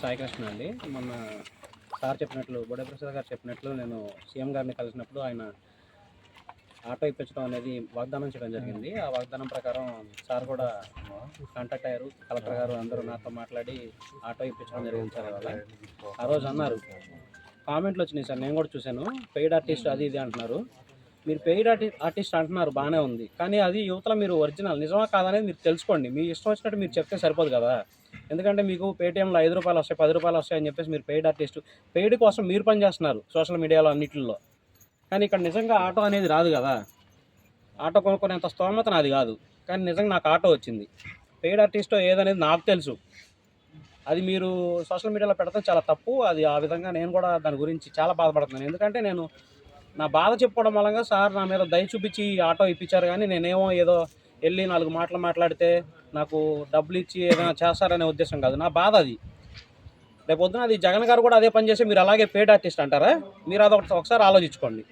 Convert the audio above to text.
సాయికృష్ణ అండి. మొన్న సార్ చెప్పినట్లు బొడే ప్రసాద్ గారు చెప్పినట్లు నేను సీఎం గారిని కలిసినప్పుడు ఆయన ఆటో ఇప్పించడం అనేది వాగ్దానం చేయడం జరిగింది. ఆ వాగ్దానం ప్రకారం సార్ కూడా కాంటాక్ట్ అయ్యారు. కలెక్టర్ గారు అందరూ నాతో మాట్లాడి ఆటో ఇప్పించడం జరిగింది సార్ ఇవాళ. ఆ రోజు అన్నారు. కామెంట్లు వచ్చినాయి సార్ నేను కూడా చూశాను. పెయిడ్ ఆర్టిస్ట్ అది ఇది అంటున్నారు. మీరు పెయిడ్ ఆర్టి ఆర్టిస్ట్ అంటున్నారు బాగానే ఉంది. కానీ అది యువతలో మీరు ఒరిజినల్ నిజమా కాదనేది మీరు తెలుసుకోండి. మీ ఇష్టం వచ్చినట్టు మీరు చెప్తే సరిపోదు కదా. ఎందుకంటే మీకు పేటీఎంలో ఐదు రూపాయలు వస్తాయి పది రూపాయలు వస్తాయి అని చెప్పేసి మీరు పెయిడ్ ఆర్టిస్ట్ పెయిడ్ కోసం మీరు పని చేస్తున్నారు సోషల్ మీడియాలో అన్నింటిలో కానీ ఇక్కడ నిజంగా ఆటో అనేది రాదు కదా. ఆటో కొనుక్కునేంత స్తోమత నాది కాదు. కానీ నిజంగా నాకు ఆటో వచ్చింది. పెయిడ్ ఆర్టిస్టో ఏదనేది నాకు తెలుసు. అది మీరు సోషల్ మీడియాలో పెడతాం చాలా తప్పు. అది ఆ విధంగా నేను కూడా దాని గురించి చాలా బాధపడుతున్నాను. ఎందుకంటే నేను నా బాధ చెప్పుకోవడం వల్ల సార్ నా మీద దయ చూపించి ఈ ఆటో ఇప్పించారు కానీ నేనేమో ఏదో వెళ్ళి నాలుగు మాటలు మాట్లాడితే నాకు డబ్బులు ఇచ్చి ఏదైనా చేస్తారనే ఉద్దేశం కాదు. నా బాధ అది. రేపు పొద్దున అది జగన్ గారు కూడా అదే పని చేసి మీరు అలాగే పేడ్ ఆర్టిస్ట్ అంటారా? మీరు అది ఒకటి- ఒకసారి ఆలోచించుకోండి.